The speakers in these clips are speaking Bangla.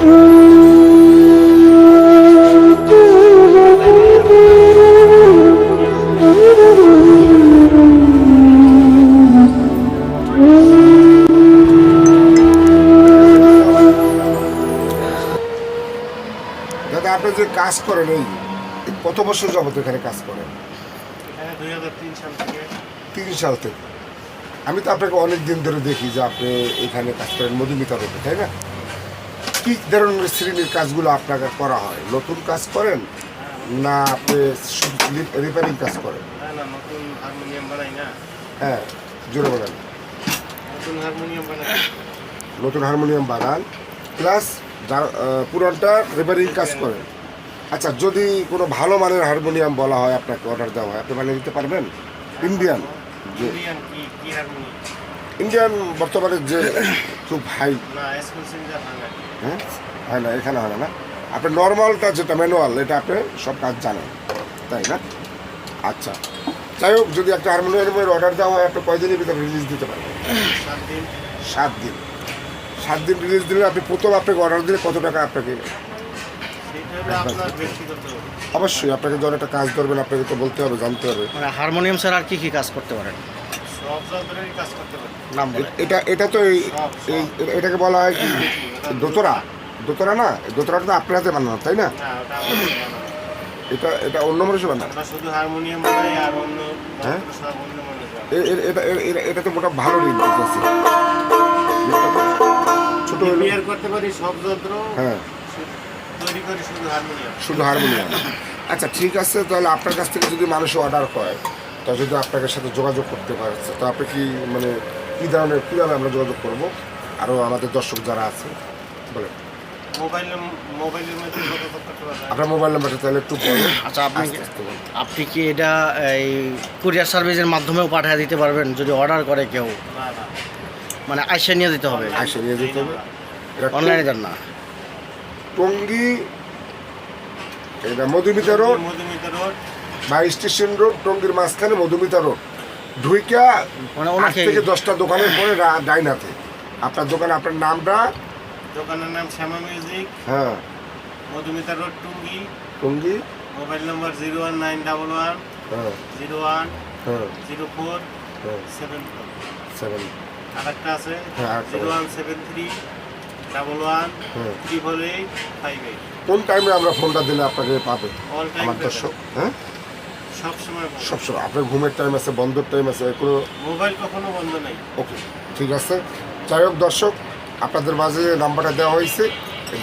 দাদা আপনি যে কাজ করেন এই কত বছর যাবত এখানে কাজ করেন? এখানে হাজার তিন সাল থেকে। তিন সাল থেকে। আমি তো আপনাকে অনেক দিন ধরে দেখি যে আপনি এখানে কাজ করেন মধুমিতা রোডে তাই না? কি ধরনের শ্রেণির কাজগুলো আপনাকে করা হয়? নতুন কাজ করেন না আপনি রিপেয়ারিং কাজ করেন? না না নতুন হারমোনিয়াম বানাই না। হ্যাঁ জোরে বলেন। নতুন হারমোনিয়াম বানাই। নতুন হারমোনিয়াম বানান প্লাস পুরানটা রিপেয়ারিং কাজ করেন। আচ্ছা যদি কোনো ভালো মানের হারমোনিয়াম বলা হয় আপনাকে অর্ডার দেওয়া হয় আপনি বানিয়ে দিতে পারবেন? ইন্ডিয়ান ইন্ডিয়ান কি কি হারমোনিয়াম? ইন্ডিয়ান বর্তমানে যে খুব হাই হয় না। হ্যাঁ? না এখানে হয় না না? আপনার নর্মালটা যেটা ম্যানুয়াল এটা আপনি সব কাজ জানেন তাই না? আচ্ছা যাই হোক যদি একটা হারমোনিয়ামের অর্ডার দেওয়া হয় আপনি কয়দিনের ভিতরে রিলিজ দিতে পারবেন? সাত দিন। সাত দিন। রিলিজ দিলে আপনি প্রথম আপনাকে অর্ডার দিলে কত টাকা আপনাকে অবশ্যই আপনাকে যখন একটা কাজ ধরবেন আপনাকে তো বলতে হবে জানতে হবে। মানে হারমোনিয়াম স্যার আর কি কি কাজ করতে পারেন? নাম এটা এটা তো এই এই এটা- এটাকে বলা হয় কি? দোতরা। দোতরা না? দোতরাটা তো আপনার হাতে বানানো তাই না? বানানো। এটা এটা অন্য মানুষের বানানো। শুধু হারমোনিয়াম আর অন্য হ্যাঁ? মানুষ এটা এটা তো মোটা ভালো ছোট হলো করতে পারি সব যন্ত্র। হ্যাঁ। শু- তৈরি করি শুধু হারমোনিয়াম। শুধু হারমোনিয়াম। আচ্ছা ঠিক আছে তাহলে আপনার কাছ থেকে যদি মানুষ অর্ডার করে তা যদি আপনাকে সাথে যোগাযোগ করতে পারছে তো আপনি কি মানে কী ধরনের কীভাবে আমরা যোগাযোগ করব? আরও আমাদের দর্শক যারা আছে বলেন। আপনার মোবাইল নাম্বারটা তাহলে একটু বলেন। আচ্ছা আপনি। আপনি কি এটা এই কুরিয়ার সার্ভিসের মাধ্যমেও পাঠিয়ে দিতে পারবেন? যদি অর্ডার করে কেউ? না না। মানে আইসা নিয়ে দিতে হবে? আসে নিয়ে যেতে হবে। এটা অনলাইনে দেন না? টঙ্গি এটা মধুমিতা রোড। মধুমিতা রোড। বা স্টেশন রোড টঙ্গির মাঝখানে মধুমিতা রোড। ঢুইকা মানে আট থেকে দশটা দোকানের পরে ডাইনাতে। আপনার দোকানে আপনার নামটা? দোকানের নাম শ্যামা মিউজিক। হ্যাঁ। Madhumita road Tongi. Tongi? Mobile number zero one nine double one. হ্যাঁ। Zero one. হ্যাঁ। Zero four. হ্যাঁ। Seven four. সেভেন। আর একটা আছে। হ্যাঁ, zero one seven three double one হ্যাঁ। Triple eight five eight. কোন টাইমে আমরা ফোনটা দিলে আপনাকে পাবে? অল টাইম আমার দর্শক হ্যাঁ। সবসময় আপনার ঘুমের টাইম আছে বন্ধের টাইম আছে কোনো মোবাইল কখনো বন্ধ নেই। ওকে ঠিক আছে। যাই হোক দর্শক আপনাদের মাঝে নাম্বারটা দেওয়া হয়েছে।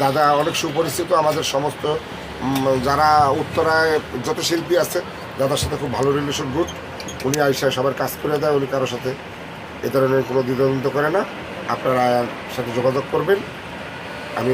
দাদা অনেক সুপরিচিত আমাদের সমস্ত যারা উত্তরায় যত শিল্পী আছে দাদার সাথে খুব ভালো রিলেশন গুড উনি আইসা সবার কাজ করে দেয় উনি কারোর সাথে এ ধরনের কোনো দ্বিধাদ্বন্দ্ব করে না। আপনারা সাথে যোগাযোগ করবেন। আমি